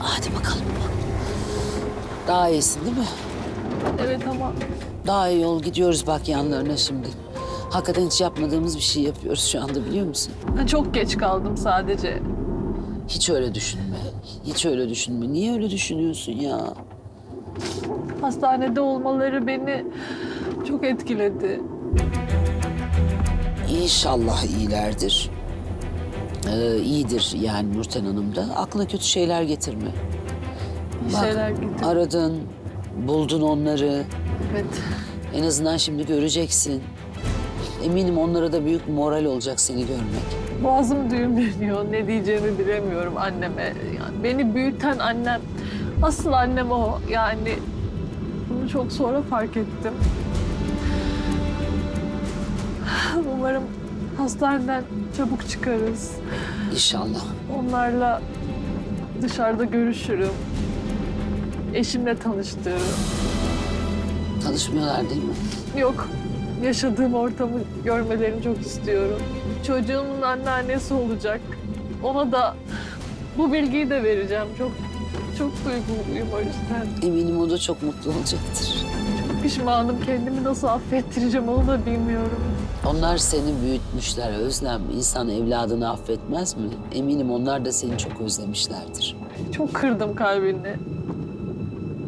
Hadi bakalım. Daha iyisin değil mi? Evet ama Daha iyi yol gidiyoruz bak yanlarına şimdi. Hakikaten hiç yapmadığımız bir şey yapıyoruz şu anda biliyor musun? çok geç kaldım sadece. Hiç öyle düşünme. Hiç öyle düşünme. Niye öyle düşünüyorsun ya? Hastanede olmaları beni çok etkiledi. İnşallah iyilerdir. Ee, iyidir yani Nurten Hanım da. Aklına kötü şeyler getirme. Bak, şeyler gitti. Aradın, buldun onları. Evet. En azından şimdi göreceksin. Eminim onlara da büyük moral olacak seni görmek. Boğazım düğümleniyor. Ne diyeceğimi bilemiyorum anneme. Yani beni büyüten annem. Asıl annem o. Yani bunu çok sonra fark ettim. Umarım hastaneden çabuk çıkarız. İnşallah. Onlarla dışarıda görüşürüm. Eşimle tanıştırırım. Tanışmıyorlar değil mi? Yok, yaşadığım ortamı görmelerini çok istiyorum. Çocuğumun anneannesi olacak. Ona da bu bilgiyi de vereceğim. Çok çok duyguluyum o yüzden. Eminim o da çok mutlu olacaktır. Çok pişmanım. Kendimi nasıl affettireceğim onu da bilmiyorum. Onlar seni büyütmüşler Özlem. İnsan evladını affetmez mi? Eminim onlar da seni çok özlemişlerdir. Çok kırdım kalbini.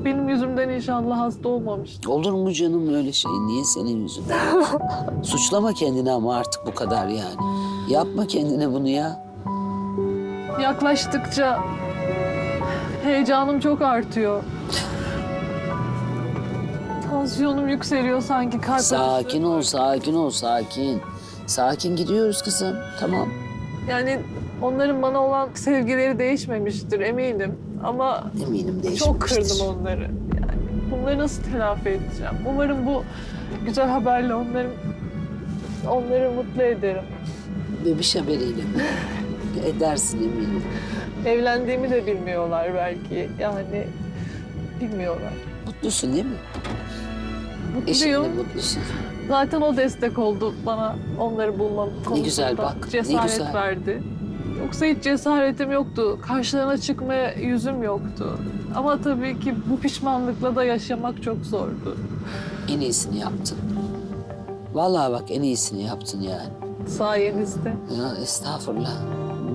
Benim yüzümden inşallah hasta olmamıştır. Olur mu canım öyle şey? Niye senin yüzünden? Suçlama kendini ama artık bu kadar yani. Yapma kendine bunu ya. Yaklaştıkça heyecanım çok artıyor. Tansiyonum yükseliyor sanki kalp Sakin ol, sakin ol, sakin. Sakin gidiyoruz kızım. Tamam. Yani onların bana olan sevgileri değişmemiştir eminim. Ama Eminim çok kırdım onları. Yani bunları nasıl telafi edeceğim? Umarım bu güzel haberle onları onları mutlu ederim. Bebiş haberiyle mi? Edersin eminim. Evlendiğimi de bilmiyorlar belki. Yani bilmiyorlar. Mutlusun değil mi? Mutluyum. mutlusun. Zaten o destek oldu bana onları bulmam konusunda. güzel bak, ne Cesaret güzel. verdi. Yoksa hiç cesaretim yoktu. Karşılarına çıkmaya yüzüm yoktu. Ama tabii ki bu pişmanlıkla da yaşamak çok zordu. En iyisini yaptın. Vallahi bak en iyisini yaptın yani. Sayenizde. Ya estağfurullah.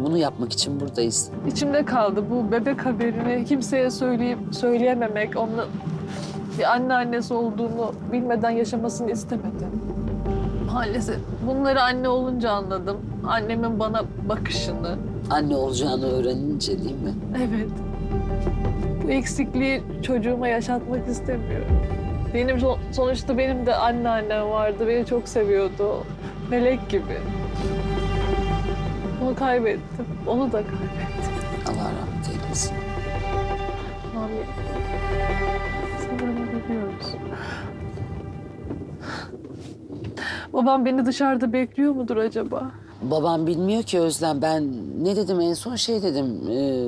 Bunu yapmak için buradayız. İçimde kaldı bu bebek haberini kimseye söyleyip söyleyememek, onun bir anneannesi olduğunu bilmeden yaşamasını istemedim. Maalesef bunları anne olunca anladım. Annemin bana bakışını. Anne olacağını öğrenince değil mi? Evet. Bu eksikliği çocuğuma yaşatmak istemiyorum. Benim son- sonuçta benim de anneannem vardı. Beni çok seviyordu. Melek gibi. Onu kaybettim. Onu da kaybettim. Allah rahmet eylesin. Babam beni dışarıda bekliyor mudur acaba? Babam bilmiyor ki Özlem. Ben ne dedim en son şey dedim. e,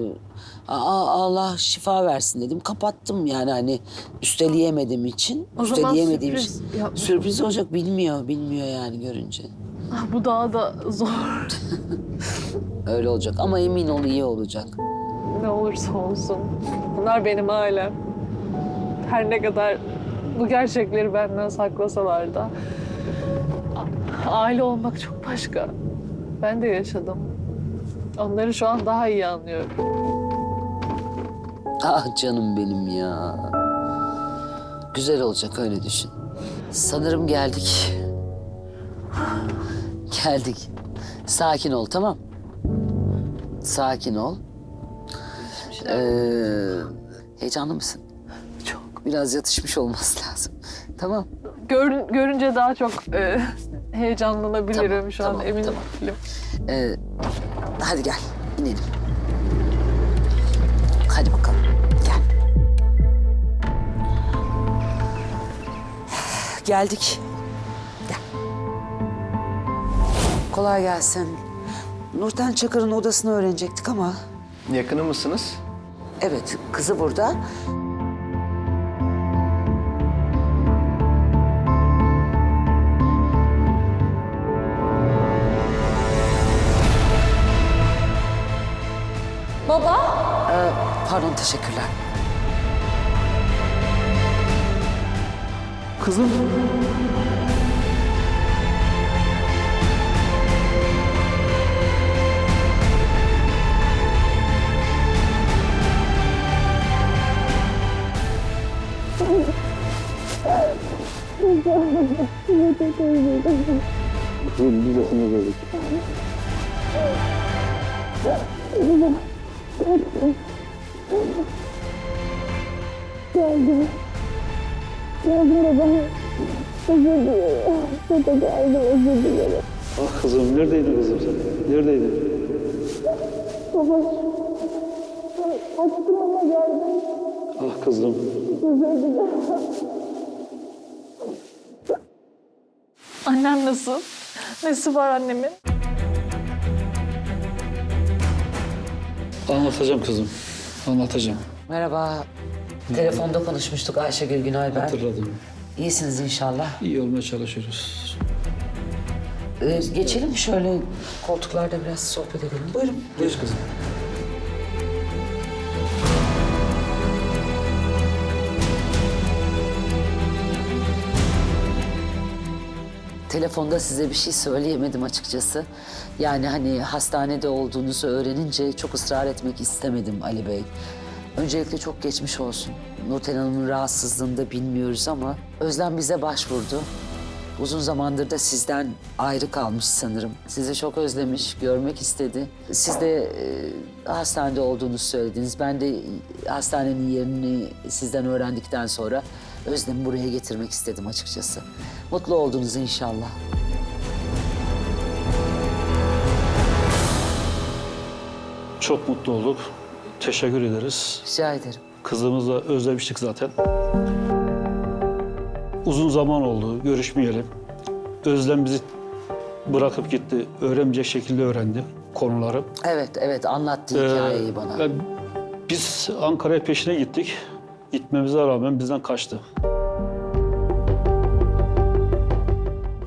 "Aa, Allah şifa versin dedim. Kapattım yani hani üsteleyemedim için. O zaman üsteleyemediğim sürpriz için. yapmış Sürpriz olacak bilmiyor. Bilmiyor yani görünce. Ah, bu daha da zor. Öyle olacak ama emin ol iyi olacak. ne olursa olsun. Bunlar benim ailem. Her ne kadar bu gerçekleri benden saklasalar da aile olmak çok başka. Ben de yaşadım. Onları şu an daha iyi anlıyorum. Ah canım benim ya. Güzel olacak öyle düşün. Sanırım geldik. Geldik. Sakin ol tamam. Sakin ol. Ee, heyecanlı mısın? Çok. Biraz yatışmış olması lazım. Tamam. Gör, görünce daha çok e, heyecanlanabilirim Tamam, şu an tamam, emin tamam. değilim. Ee, hadi gel inelim. Hadi bakalım gel. Geldik. Gel. Kolay gelsin. Nurten Çakır'ın odasını öğrenecektik ama... Yakını mısınız? Evet, kızı burada. Pardon teşekkürler. Kızım. Kızım biz de sana verdik. Ah kızım neredeydin kızım sen? Neredeydin? Ah kızım. Annem nasıl? Nesi var annemin? Anlatacağım kızım. Anlatacağım. Merhaba. Telefonda konuşmuştuk Ayşegül Günay ben. Hatırladım. İyisiniz inşallah. İyi olmaya çalışıyoruz. Ee, geçelim şöyle koltuklarda biraz sohbet edelim. Buyurun. Geç kızım. Telefonda size bir şey söyleyemedim açıkçası. Yani hani hastanede olduğunuzu öğrenince çok ısrar etmek istemedim Ali Bey. Öncelikle çok geçmiş olsun. Nurten Hanım'ın rahatsızlığını da bilmiyoruz ama Özlem bize başvurdu. Uzun zamandır da sizden ayrı kalmış sanırım. Sizi çok özlemiş, görmek istedi. Siz de e, hastanede olduğunuzu söylediniz. Ben de hastanenin yerini sizden öğrendikten sonra Özlem'i buraya getirmek istedim açıkçası. Mutlu oldunuz inşallah. Çok mutlu olduk. Teşekkür ederiz. Rica ederim. Kızımızı da özlemiştik zaten. Uzun zaman oldu, görüşmeyelim. Özlem bizi bırakıp gitti. Öğrenmeyecek şekilde öğrendi konuları. Evet, evet anlattı Ee, hikayeyi bana. ya biz Ankara'ya peşine gittik. Gitmemize rağmen bizden kaçtı.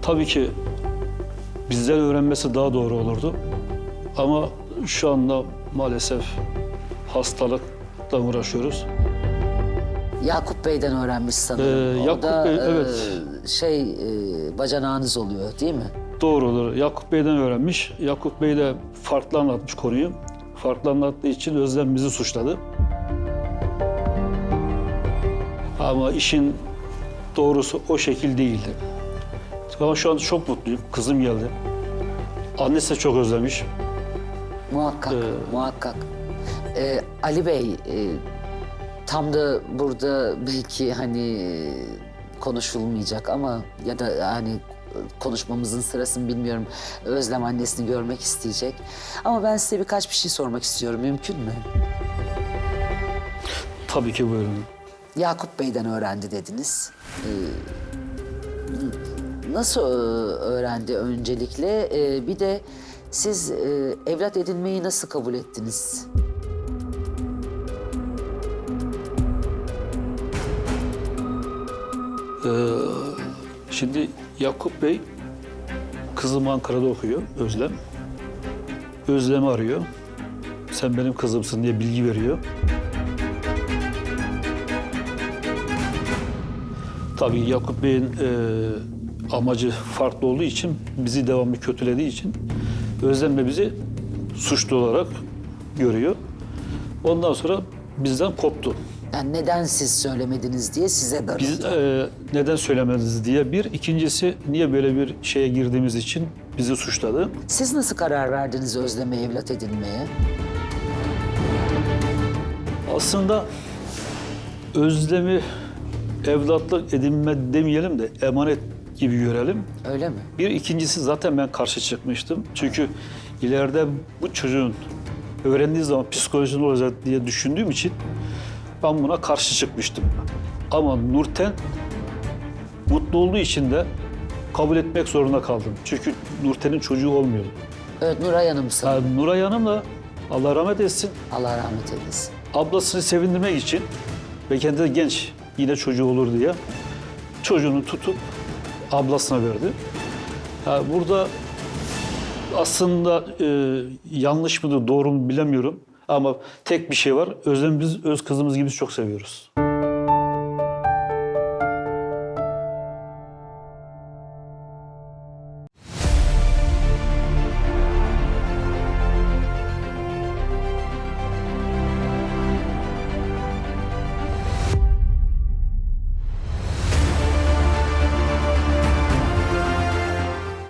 Tabii ki bizden öğrenmesi daha doğru olurdu. Ama şu anda maalesef hastalıkla uğraşıyoruz. Yakup Bey'den öğrenmiş sanırım. Ee, O Yakup da, Bey, e, evet. şey, e, bacanağınız oluyor değil mi? Doğrudur. Yakup Bey'den öğrenmiş. Yakup Bey de farklı anlatmış konuyu. Farklı anlattığı için Özlem bizi suçladı. Ama işin doğrusu o şekil değildi. Ama şu an çok mutluyum. Kızım geldi. Annesi de çok özlemiş. Muhakkak, Ee, muhakkak. Ee, Ali Bey, e, tam da burada belki hani konuşulmayacak ama ya da hani konuşmamızın sırasını bilmiyorum. Özlem annesini görmek isteyecek. Ama ben size birkaç bir şey sormak istiyorum. Mümkün mü? Tabii ki buyurun. Yakup Bey'den öğrendi dediniz. Ee, nasıl e, öğrendi öncelikle? Ee, bir de siz e, evlat edinmeyi nasıl kabul ettiniz? Ee, şimdi Yakup Bey kızım Ankara'da okuyor Özlem. Özlem'i arıyor. Sen benim kızımsın diye bilgi veriyor. Tabii Yakup Bey'in e, amacı farklı olduğu için, bizi devamlı kötülediği için Özlem de bizi suçlu olarak görüyor. Ondan sonra bizden koptu. Yani neden siz söylemediniz diye size darıldı. Biz e, neden söylemediniz diye bir. ikincisi niye böyle bir şeye girdiğimiz için bizi suçladı. Siz nasıl karar verdiniz Özlem'e evlat edinmeye? Aslında özlemi evlatlık edinme demeyelim de emanet gibi görelim. Öyle mi? Bir ikincisi zaten ben karşı çıkmıştım. Çünkü ileride bu çocuğun öğrendiği zaman psikolojisi ne olacak diye düşündüğüm için ben buna karşı çıkmıştım. Ama Nurten mutlu olduğu için de kabul etmek zorunda kaldım. Çünkü Nurten'in çocuğu olmuyordu. Evet Nuray Hanım sanırım. Yani Nuray Hanım da Allah rahmet etsin Allah rahmet eylesin. ablasını sevindirmek için ve kendi de genç yine çocuğu olur diye çocuğunu tutup ablasına verdi. Yani burada aslında e, yanlış mıdır doğru mu bilemiyorum. Ama tek bir şey var. Özlem biz öz kızımız gibi çok seviyoruz.